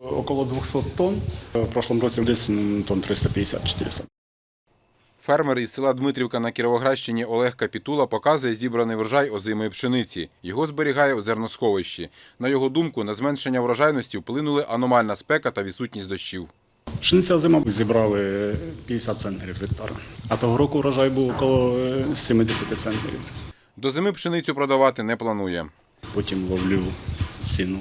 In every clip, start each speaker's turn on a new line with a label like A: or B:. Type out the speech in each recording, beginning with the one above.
A: Около 200 тонн. В прошлом році десь тонн 350-400.
B: Фермер із села Дмитрівка на Кіровоградщині Олег Капітула показує зібраний врожай озимої пшениці. Його зберігає у зерносховищі. На його думку, на зменшення врожайності вплинули аномальна спека та відсутність дощів.
A: Пшениця зима зібрали 50 центнерів з гектара. А того року врожай був около е, 70 центнерів.
B: До зими пшеницю продавати не планує.
A: Потім ловлю ціну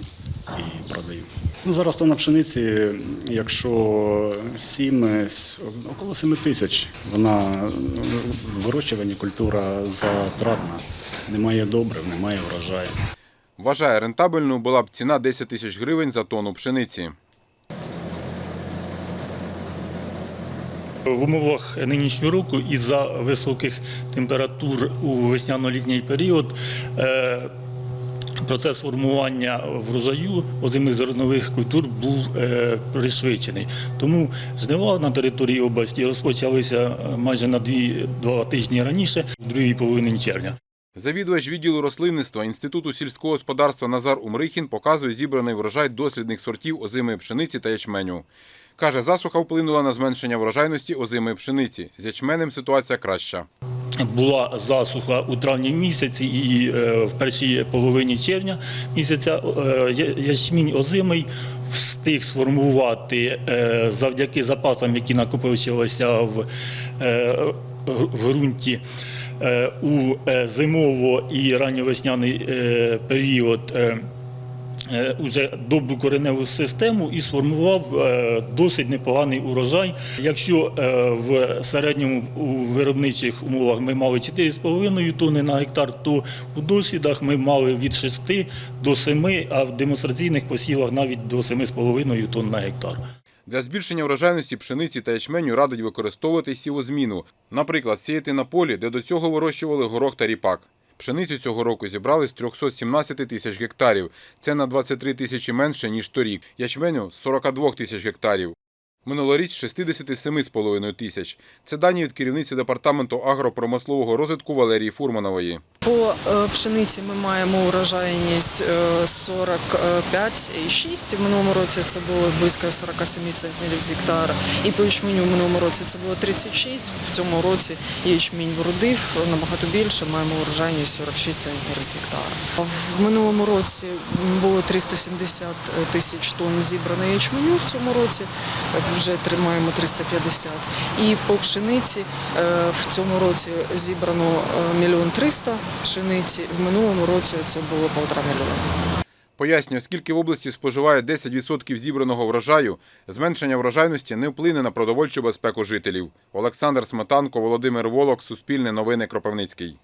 A: і продаю. Ну, зараз то на пшениці, якщо 7, е, около 7 тисяч, вона в вирощуванні культура затратна. Немає добрив, немає врожаю.
B: Вважає, рентабельною була б ціна 10 тисяч гривень за тонну пшениці.
C: В умовах нинішнього року із-за високих температур у весняно-літній період е, процес формування врожаю озимих зернових культур був е, пришвидшений. Тому жнива на території області розпочалися е, майже на дві, два тижні раніше, у другій половині червня.
B: Завідувач відділу рослинництва Інституту сільського господарства Назар Умрихін показує зібраний врожай дослідних сортів озимої пшениці та ячменю. Каже, засуха вплинула на зменшення врожайності озимої пшениці. З ячменем ситуація краща.
C: Була засуха у травні місяці і е, в першій половині червня місяця е, ячмінь озимий встиг сформувати е, завдяки запасам, які накопичилися в, ґрунті. У зимово і ранньовесняний період уже добру кореневу систему і сформував е, досить непоганий урожай. Якщо е, в середньому у виробничих умовах ми мали 4,5 тонни на гектар, то у дослідах ми мали від 6 до 7, а в демонстраційних посівах навіть до 7,5 тонн на гектар.
B: Для збільшення врожайності пшениці та ячменю радить використовувати сівозміну. Наприклад, сіяти на полі, де до цього вирощували горох та ріпак. Пшеницю цього року зібрали з 317 тисяч гектарів. Це на 23 тисячі менше, ніж торік. Ячменю – з 42 тисяч гектарів. Минулоріч – 67,5 тисяч. Це дані від керівниці департаменту агропромислового розвитку Валерії Фурманової.
D: По е, пшениці ми маємо урожайність е, 45,6. В минулому році це було близько 47 центнерів з гектара. І по ячменю в минулому році це було 36. В цьому році ячмінь вродив набагато більше. Маємо урожайність 46 центнерів з гектара. В минулому році було 370 тисяч тонн зібрано ячменю. В цьому році вже тримаємо 350. І по пшениці е, в цьому році зібрано е, мільйон триста пшениці. В минулому році це було півтора мільйона.
B: Пояснює, оскільки в області споживає 10% зібраного врожаю, зменшення врожайності не вплине на продовольчу безпеку жителів. Олександр Сметанко, Володимир Волок, Суспільне новини Кропивницький.